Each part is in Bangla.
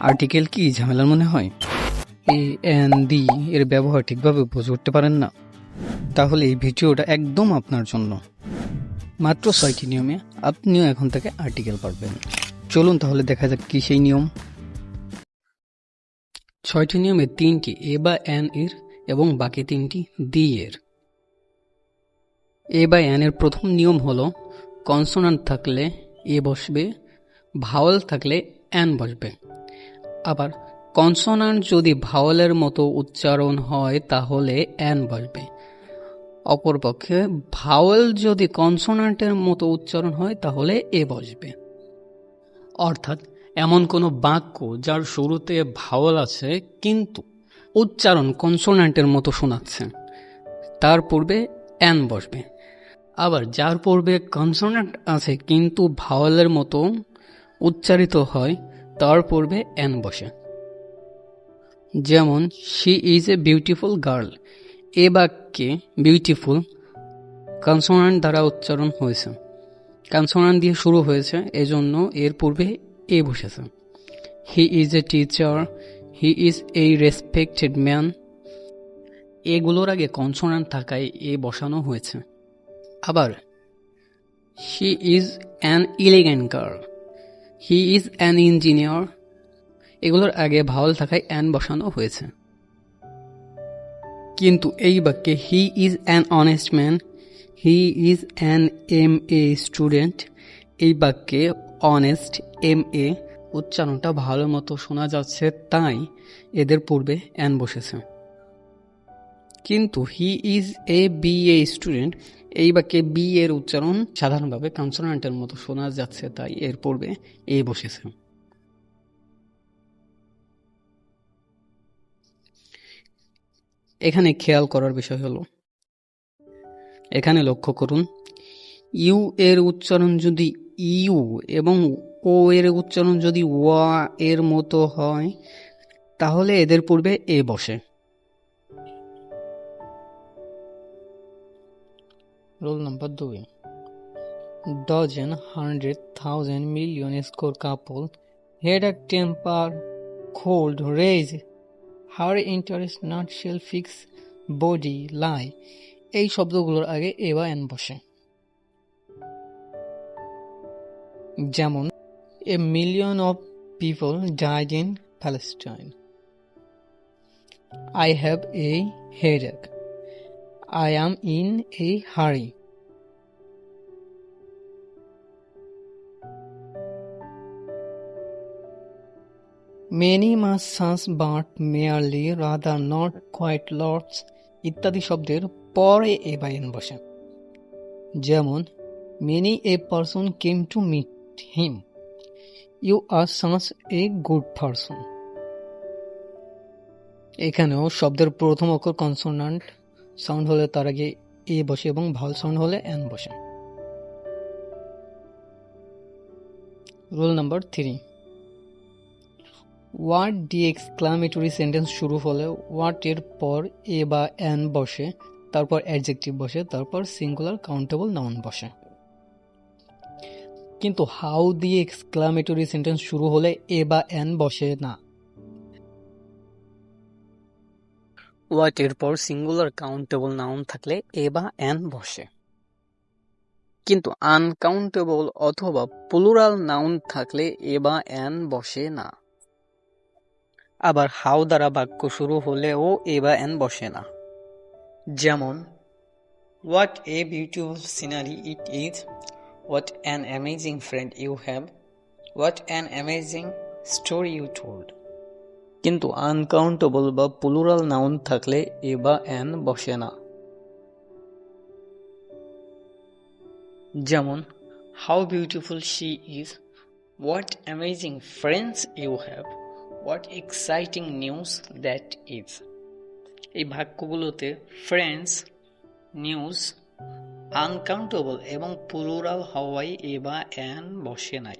আর্টিকেল কি ঝামেলার মনে হয়? এ এন দি এর ব্যবহার ঠিকভাবে বুঝে উঠতে পারেন না। তাহলে এই ভিডিওটা একদম আপনার জন্য। মাত্র ছয়টি নিয়মে আপনিও এখন থেকে আর্টিকেল পারবেন। চলুন তাহলে দেখা যাক কি সেই নিয়ম। ছয়টি নিয়মে তিনটি এ বা এন এর এবং বাকি তিনটি দি এর। এ বা এন এর প্রথম নিয়ম হলো কনসোনান্ট থাকলে এ বসবে ভাওয়াল থাকলে এন বসবে। আবার কনসোনান্ট যদি ভাওয়ালের মতো উচ্চারণ হয়, তাহলে অ্যান বসবে অপরপক্ষে, ভাওয়াল যদি কনসোনান্টের মতো উচ্চারণ হয়, তাহলে এ বসবে। অর্থাৎ, এমন কোনো বাক্য যার শুরুতে ভাওয়াল আছে, কিন্তু উচ্চারণ কনসোনান্টের মতো শোনাচ্ছে। তার পূর্বে অ্যান বসবে। আবার, যার পূর্বে কনসোনান্ট আছে, কিন্তু ভাওয়ালের মতো উচ্চারিত হয় তার পূর্বে এন বসে। যেমন she is a beautiful girl এ বাক্যে বিউটিফুল কনসোনান্ট দ্বারা উচ্চারণ হয়েছে। কনসোনান্ট দিয়ে শুরু হয়েছে, এজন্য এর পূর্বে এ বসেছে। He is a teacher he is a respected man এগুলোর আগে কনসোনান্ট থাকায় এ বসানো হয়েছে। আবার she is an elegant girl he is an engineer এগুলোর আগে ভাওয়াল থাকায় অ্যান বসানো হয়েছে। কিন্তু এই বাক্যে he is an honest man he is an M A student এই বাক্যে অনেস্ট এম এ উচ্চারণটা ভালো মতো শোনা যাচ্ছে তাই এদের পূর্বে অ্যান বসেছে। কিন্তু he is a B A student এই বাক্যে বি এর উচ্চারণ সাধারণভাবে কনসোনান্টের মতো শোনা যাচ্ছে, তাই এর পূর্বে এ বসেছে। এখানে খেয়াল করার বিষয় হলো, এখানে লক্ষ্য করুন, ইউ এর উচ্চারণ যদি ইউ এবং ও এর উচ্চারণ যদি ওয়া এর মতো হয়, তাহলে এদের পূর্বে এ বসে। রোল নাম্বার দুই dozen hundred thousand million score couple head a temper cold raise. Her interest not shall fix body lie. এই শব্দগুলোর আগে এ বা এন বসে। যেমন a million of people died in Palestine I have a headache I am in a hurry many much Sans but merely rather not quite lords ইত্যাদি শব্দের পরে এ বা এন বসে। যেমন many a person came to meet him you are Sans a good person এখানেও শব্দের প্রথম অক্ষর কনসোনান্ট সাউন্ড হলে তার আগে এ বসে এবং ভালো সাউন্ড হলে এন বসে। রুল নাম্বার থ্রি ওয়ার্ড দিয়ে এক্সক্লামেটরি সেন্টেন্স শুরু হলে ওয়ার্ড এর পর এ বা এন বসে, তারপর অ্যাডজেক্টিভ বসে, তারপর সিঙ্গুলার কাউন্টেবল নাউন বসে। কিন্তু হাউ দিয়ে এক্সক্লামেটরি সেন্টেন্স শুরু হলে এ বা এন বসে না। ওয়াট এর পর সিঙ্গুলার কাউন্টেবল নাউন থাকলে এ বা এন বসে। কিন্তু আনকাউন্টেবল অথবা প্লুরাল নাউন থাকলে এ বা এন বসে না। আবার হাউ দ্বারা বাক্য শুরু হলেও এ বা এন বসে না। যেমন what a beautiful scenery it is what an amazing friend you have what an amazing story you told কিন্তু আনকাউন্টেবল বা প্লুরাল নাউন থাকলে এ বা এন বসে না। যেমন how beautiful she is what amazing friends you have what exciting news that is এই বাক্যগুলোতে ফ্রেন্ডস নিউজ আনকাউন্টেবল এবং প্লুরাল হওয়ায় এ বা এন বসে নাই।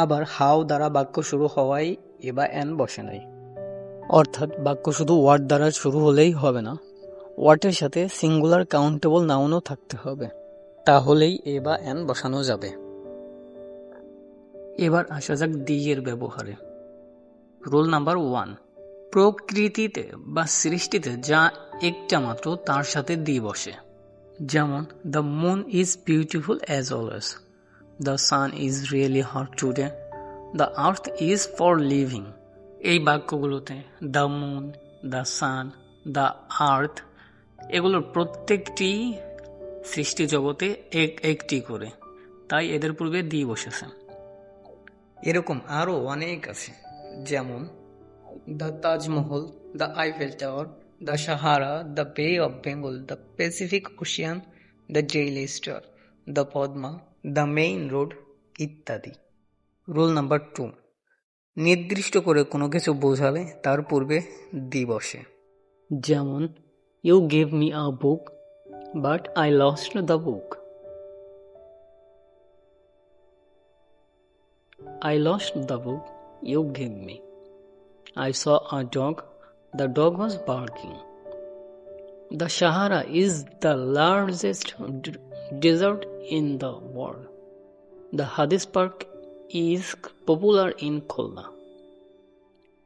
আবার হাও দ্বারা বাক্য শুরু হওয়ায় এ বা এন বসে নাই। অর্থাৎ বাক্য শুধু ওয়ার্ড দ্বারা শুরু হলেই হবে না, ওয়ার্ডের সাথে সিঙ্গুলার কাউন্টেবল নাউনও থাকতে হবে। তাহলেই এ বা এন বসানো যাবে। এবার আসা যাক দি এর ব্যবহারে। রুল নাম্বার ওয়ান, প্রকৃতিতে বা সৃষ্টিতে যা একটা মাত্র তার সাথে দি বসে। যেমন, the moon is beautiful as always. The sun is really hot today the earth is for living এই বাক্যগুলোতে the moon the sun the earth এগুলোর প্রত্যেকটি সৃষ্টি জগতে এক, একটি করে। তাই এদের পূর্বে দিয়ে বসেছে। এরকম আরও অনেক আছে, যেমন the Taj Mahal the Eiffel Tower the Sahara the Bay of Bengal the Pacific Ocean the Daily Star the Padma the main road ইত্যাদি রুল নাম্বার টু নির্দিষ্ট করে কোনো কিছু বোঝালে তার পূর্বে দি বসে যেমন you gave me a book but I lost the book I lost the book you gave me. I saw a dog. The dog was barking. The Sahara is the largest desert in the world. The Hadith Park is popular in Khulna.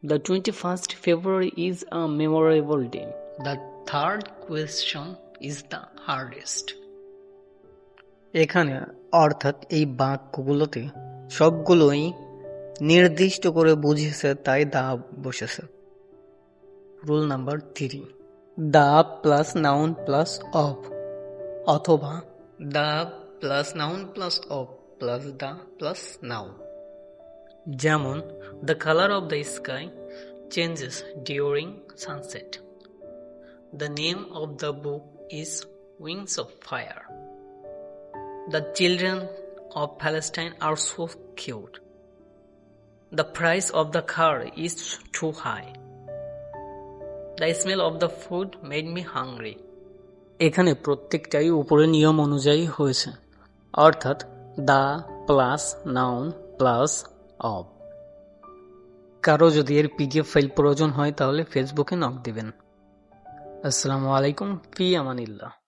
The 21st February is a memorable day. The third question is the hardest. এখানে অর্থাৎ এই বাক্যগুলোতে সবগুলোই নির্দিষ্ট করে বুঝেছে তাই দা বসেছে rule number three the plus noun plus of অথবা the plus noun plus of plus the plus noun যেমন the colour of the sky changes during sunset the name of the book is wings of fire The children of Palestine are so cute. The price of the car is too high. The smell of the food made me hungry. এখানে প্রত্যেকটাই উপরে নিয়ম অনুযায়ী হয়েছে অর্থাৎ the plus noun plus of. কারও যদি এর পিডিএফ ফাইল প্রয়োজন হয় তাহলে ফেসবুকে নক দিবেন। আসসালামু আলাইকুম, ফি আমানিল্লাহ।